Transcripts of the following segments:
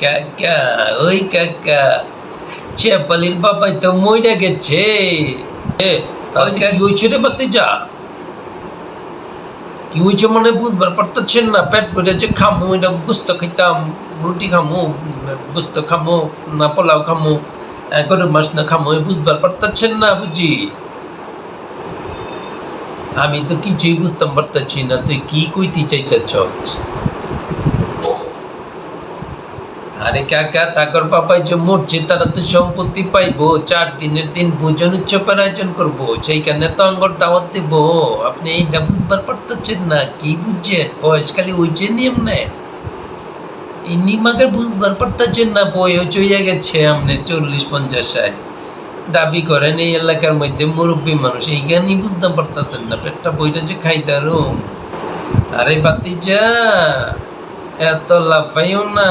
কাকা ওই কাকা। চেপালির বাবাই তো মইরা গেছে। তাহলে কি হয়েছে রে বাতি যা কি হয়েছে মানে বুঝবার পারতেছেন না পেট ভরে যে খামু এটা গুস্ত খাইতাম রুটি খামু গুস্ত খামু না পোলাও খামু গরুর মাছ না খামু বুঝবার পারতেছেন না বুঝি? আমি তো কিছুই বুঝতাম পারতেছি না তুই কি কইতে চাইতেছ আরে কাকা তাকর পাপাই যে মরছে, তারা তো সম্পত্তি পাইবো। চার দিনের দিন ভোজন উৎসবের আয়োজন করব। সেইখানে তো অঙ্গর দাওয়াত দিব। আপনি এইটা বুঝবার পারতেছেন না, কি বুঝছেন? বয়সকালে ওই যে নিয়ম নেয় এই নিমাকে বুঝবার পারতেছেন না বয়ও চইয়া গেছে আমনে চল্লিশ পঞ্চাশ ষাট দাবি করেন, এই এলাকার মধ্যে মুরব্বী মানুষ এই জ্ঞানই বুঝতে পারতেছেন না, পেটটা বইটা যে খাইতারো আরে বাতিজা এত লাফাইও না।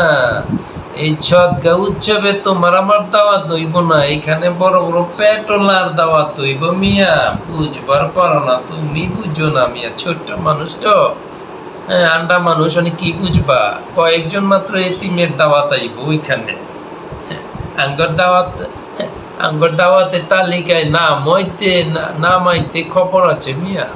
এই ছদগা উৎসবে তোমার আমার দাওয়াত হইব না এখানে বড় বড় পেট্রোলার দাওয়াত হইব মিয়া। বুঝবার পারো না তুমি বুঝো না মিয়া ছোট্ট মানুষ তো। হ্যাঁ আন্ডা মানুষ অনেক কি বুঝবা? কয়েকজন মাত্র এতিমের দাওয়াত আইব ওইখানে। হ্যাঁ, আঙ্গর দাওয়াত হ্যাঁ, আঙ্গর দাওয়াতে তালিকায় নাম হইতে নাম আইতে খবর আছে মিয়া।